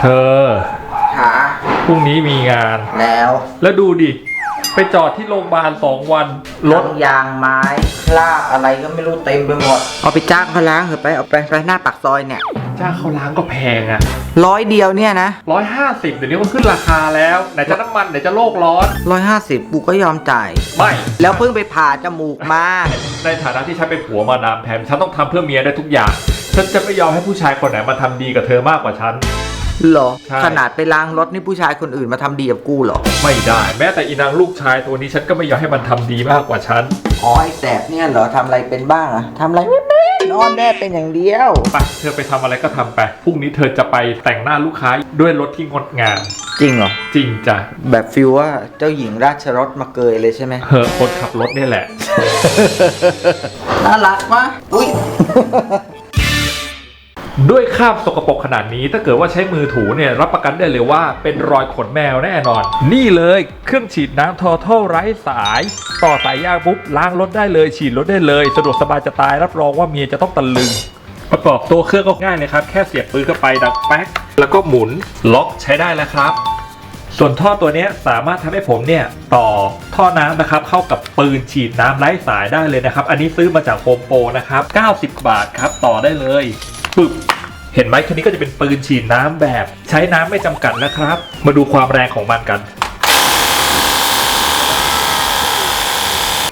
เธอ หาพรุ่งนี้มีงาน แล้วแล้วดูดิ ไปจอดที่โรงพยาบาลสองวันรรถถยางไม้คราบอะไรก็ไม่รู้เต็มไปหมด เอาไปจ้างเขาล้างเถอะไปเอาไปไปหน้าปากซอยเนี่ยจ้างเขาล้างก็แพงอะร้อยเดียวเนี่ยนะร้อยห้าสิบเดี๋ยวนี้มันขึ้นราคาแล้ว ไหนจะน้ำมันไหนจะโลกร้อน ร้อยห้าสิบกูก็ยอมจ่าย ไม่แล้วเพิ่งไปผ่าจมูกมา ในฐานะที่ฉันเป็นผัวมาดามแพมฉันต้องทำเพื่อเมียได้ทุกอย่าง ฉันจะไม่ยอมให้ผู้ชายคนไหนมาทำดีกับเธอมากกว่าฉัน เหรอ ใช่ ขนาดไปล้างรถนี่ผู้ชายคนอื่นมาทำดีกับกูเหรอไม่ได้ แม้แต่อีนางลูกชายตัวนี้ฉันก็ไม่ยอมให้มันทำดีมากกว่าฉันอ๋อไอ้แสบเนี่ยเหรอทำอะไรเป็นบ้างอะทำอะไรไม่เป็นนอนแน่เป็นอย่างเดียว ไปเธอไปทำอะไรก็ทำไปพรุ่งนี้เธอจะไปแต่งหน้าลูกค้าด้วยรถที่งดงามจริงเหรอ จริงจ้ะแบบฟิลว่าเจ้าหญิงราชรถมาเกยเลยใช่ไหม เธอคนขับรถนี่แหละ น่ารักมะอุ้ย ด้วยคราบสกปรกขนาดนี้ ถ้าเกิดว่าใช้มือถูเนี่ยรับประกันได้เลยว่าเป็นรอยขนแมวแน่นอน นี่เลยเครื่องฉีดน้ำทอท่ไร้สาย ต่อสายยางปุ๊บล้างรถได้เลย ฉีดรถได้เลย สะดวกสบายจะตายรับรองว่าเมียจะต้องตะลึง ประกอบตัวเครื่องก็ง่ายเลยครับ แค่เสียบปืนเข้าไปดังแป๊กแล้วก็หมุนล็อกใช้ได้แล้วครับส่วนท่อตัวนี้สามารถทำให้ผมเนี่ยต่อท่อน้ำนะครับเข้ากับปืนฉีดน้ำไร้สายได้เลยนะครับ อันนี้ซื้อมาจากโฮมโปรนะครับ 90 บาทครับ ต่อได้เลย ปึ๊บเห็นไหมคันนี้ก็จะเป็นปืนฉีดน้ำแบบใช้น้ำไม่จำกัดนะครับ มาดูความแรงของมันกัน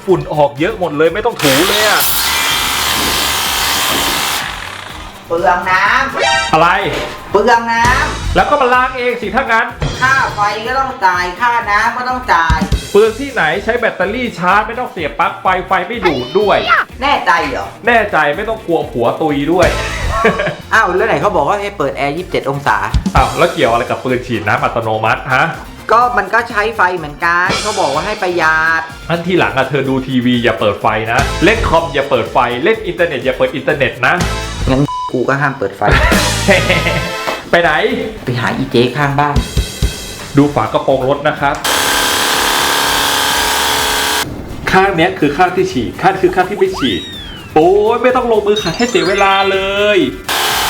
ฝุ่นออกเยอะหมดเลยไม่ต้องถูเลยอะเปลืองน้อะไรำเปลืองน้แล้วก็มาล้างเองสิถ้างั้นำค่าไฟก็ต้องจ่ายค่าน้ำก็ต้องจ่ายเปลืองที่ไหนใช้แบตเตอรี่ชาร์จ ไม่ต้องเสียบปลั๊กไฟไฟไม่ดูดด้วย แน่ใจเหรอ แน่ใจไม่ต้องกลัวผัวตุยด้วย อ้าวแล้วไหนเขาบอกว่าให้เปิดแอร์27 องศา อ้าวแล้วเกี่ยวอะไรกับปืนฉีดน้ำอัตโนมัติฮะก็มันก็ใช้ไฟเหมือนกันเขาบอกว่าให้ประหยัดอันทีหลังอะเธอดูทีวีอย่าเปิดไฟนะ เล่นคอมอย่าเปิดไฟ เล่นอินเทอร์เน็ตอย่าเปิดอินเทอร์เน็ตนะ งั้นกูก็ห้ามเปิดไฟ ไปไหน ไปหาอีเจข้างบ้าน ดูฝากระโปรงรถนะครับ ข้างเนี้ยคือข้างที่ฉีด ข้างคือข้างที่ไม่ฉีด โอ้ยไม่ต้องลงมือขัดให้เสียเวลาเลย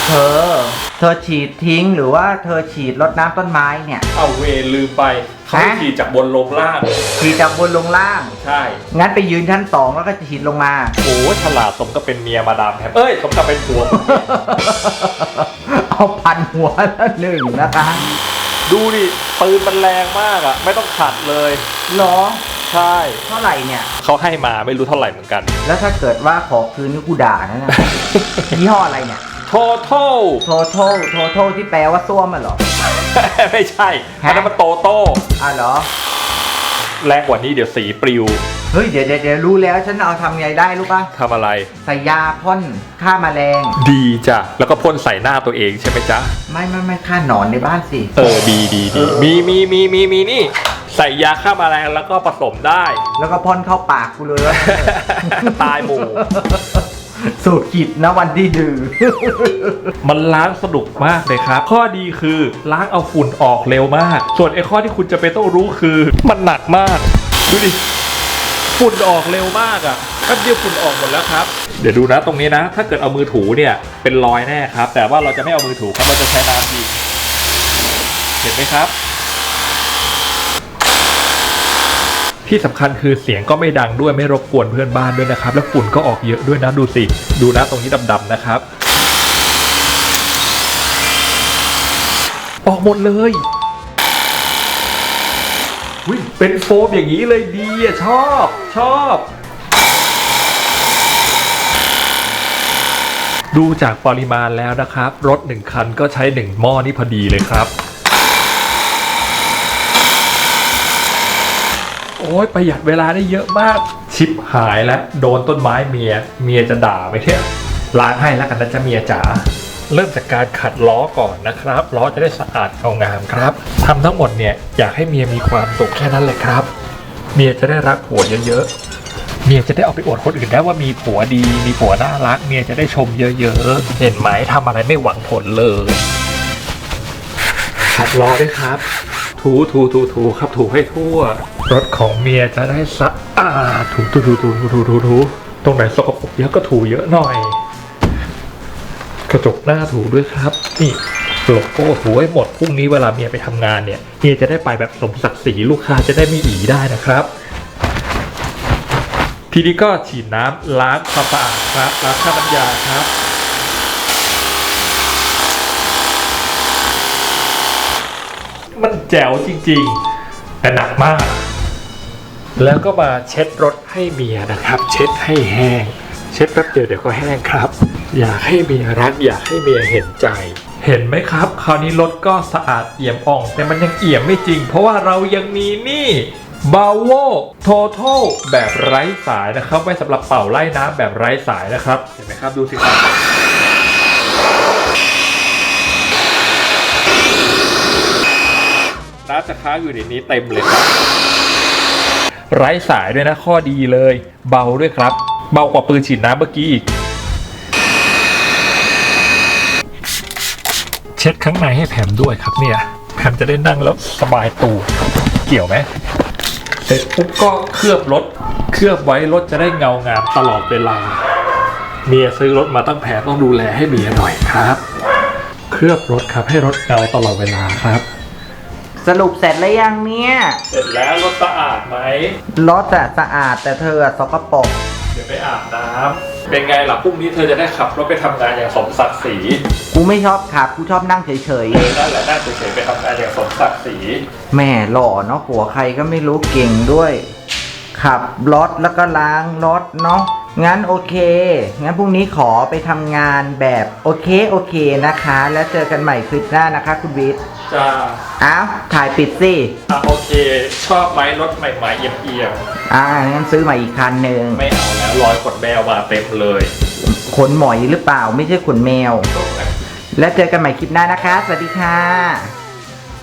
เธอ เธอฉีดทิ้งหรือว่าเธอฉีดรดน้ำต้นไม้เนี่ย เอาเวรลืมไปเขาให้ฮะฉีดจากบนลงล่าง ฉีดจากบนลงล่าง ใช่ งั้นไปยืนชั้นสองแล้วก็จะฉีดลงมา โอ้ฉลาดสมก็เป็นเมียมาดามแฮมเอ้ยสมกับเป็นผัว เอาพันหัวละหนึ่งนะคะ ดูดิปืนมันแรงมากอะไม่ต้องขัดเลยหรอ ใช่ เท่าไหร่เนี่ย เขาให้มาไม่รู้เท่าไหร่เหมือนกัน แล้วถ้าเกิดว่าขอคืนนี่กูด่านะนะ ยี่ห้ออะไรเนี่ย Total โทโทโทโทที่แปลว่าส้วมอะเหรอ ไม่ใช่อันนั้นมันโตโต้อะเหรอ แรงกว่านี้เดี๋ยวสีปลิวเฮ้ยเดี๋ยวเดี๋ยวเดี๋ยวรู้แล้วฉันเอาทำไงได้รู้ปะทำอะไร ใส่ยาพ่นฆ่าแมลง ดีจ้ะ แล้วก็พ่นใส่หน้าตัวเองใช่ไหมจ๊ะ ไม่ไม่ไม่ฆ่าหนอนในบ้านสิ เออดีดีดีมีมีมีมีมีนี่ ใส่ยาฆ่าแมลงแล้วก็ผสมได้ แล้วก็พ่นเข้าปากกูเลยว่าตายหมู่ สูตรกิจนะวันที่ดื้อ มันล้างสนุกมากเลยครับ ข้อดีคือล้างเอาฝุ่นออกเร็วมาก ส่วนไอ้ข้อที่คุณจะเป็นต้องรู้คือ มันหนักมาก ดูดิ ฝุ่นออกเร็วมากอะ่ะแป๊บเดียวฝุ่นออกหมดแล้วครับ เดี๋ยวดูนะตรงนี้นะ ถ้าเกิดเอามือถูเนี่ยเป็นรอยแน่ครับ แต่ว่าเราจะไม่เอามือถูครับ เราจะใช้น้ำยิงเห็นไหมครับ ที่สำคัญคือเสียงก็ไม่ดังด้วยไม่รบกวนเพื่อนบ้านด้วยนะครับ แล้วฝุ่นก็ออกเยอะด้วยนะดูสิ ดูนะตรงนี้ดำๆนะครับ ออกหมดเลยเป็นโฟมอย่างนี้เลยดีอะชอบชอบดูจากปริมาณแล้วนะครับ รถหนึ่งคันก็ใช้หนึ่งหม้อนี่พอดีเลยครับ โอ้ยประหยัดเวลาได้เยอะมาก ชิปหายแล้วโดนต้นไม้เมีย เมียจะด่าไหมเนี่ยล้างให้แล้วกันนะจ๊ะเมียจ๋าเริ่มจากการขัดล้อก่อนนะครับ ล้อจะได้สะอาดเงางามครับทำทั้งหมดเนี่ยอยากให้เมียมีความสุขแค่นั้นเลยครับ เมียจะได้รักผัวเยอะๆ เมียจะได้เอาไปอวดคนอื่นได้ว่ามีผัวดี มีผัวน่ารัก เมียจะได้ชมเยอะๆ เห็นไหมทำอะไรไม่หวังผลเลย ขัดล้อด้วยครับ ถูถูถูถูครับถูให้ทั่ว รถของเมียจะได้สะอาดถูถูถูถูถูถูตรงไหนสกปรกเยอะก็ถูเยอะหน่อย กระจกหน้าถูด้วยครับ นี่โลโก้ถูให้หมดพรุ่งนี้เวลาเมียไปทำงานเนี่ยเมียจะได้ไปแบบสมศักดิ์ศรีลูกค้าจะได้มีอีได้นะครับ ทีนี้ก็ฉีดน้ำล้างความสะอาดครับล้างข้าน้ำยาครับมันแจ๋วจริงๆ แต่หนักมาก แล้วก็มาเช็ดรถให้เมียนะครับ เช็ดให้แห้ง เช็ดแป๊บเดียวเดี๋ยวก็แห้งครับ อยากให้เมียรักอยากให้เมียเห็นใจ เห็นไหมครับ คราวนี้รถก็สะอาดเอี่ยมอ่อง แต่มันยังเอี่ยมไม่จริง เพราะว่าเรายังมีนี่บาโวโททแบบไร้สายนะครับ ไว้สำหรับเป่าไล่น้ำแบบไร้สายนะครับ เห็นไหมครับดูสิครับน้ำจะค้างอยู่ในนี้เต็มเลยครับ ไร้สายด้วยนะข้อดีเลย เบาด้วยครับ เบากว่าปืนฉีดน้ำเมื่อกี้อีก เช็ดข้างในให้แผมด้วยครับเนี่ยแผมจะได้นั่งแล้วสบายตูเกี่ยวไหมเสร็จปุ๊บก็เคลือบรถ เคลือบไว้รถจะได้เงางามตลอดเวลา เมียซื้อรถมาตั้งแพงต้องดูแลให้เมียหน่อยครับ เคลือบรถครับให้รถเงาตลอดเวลาครับ สรุปเสร็จแล้วยังเนี่ยเสร็จแล้วรถสะอาดไหม รถอะสะอาดแต่เธออะสกปรกเดี๋ยวไปอาบน้ำเป็นไงล่ะพรุ่งนี้เธอจะได้ขับรถไปทำงานอย่างสมศักดิ์ศรีกูไม่ชอบขับกูชอบนั่งเฉยเออนั่นแหละนั่งเฉยๆไปทำงานอย่างสมศักดิ์ศรีๆแม่หล่อเนาะหัวใครก็ไม่รู้เก่งด้วย ขับรถแล้วก็ล้างรถเนาะงั้นโอเค งั้นพรุ่งนี้ขอไปทำงานแบบโอเคโอเคนะคะ แล้วเจอกันใหม่คลิปหน้านะคะคุณวิทย์ จ้าอ้าวถ่ายปิดสิอะโอเค ชอบไหมรถใหม่ๆเอี่ยมอ่างั้นซื้อมาอีกคันหนึ่งๆไม่เอาแล้วรอยขนแมวมาเต็มเลยขนหมอยหรือเปล่าไม่ใช่ขนแมวแล้วเจอกันใหม่คลิปหน้านะคะ สวัสดีค่ะ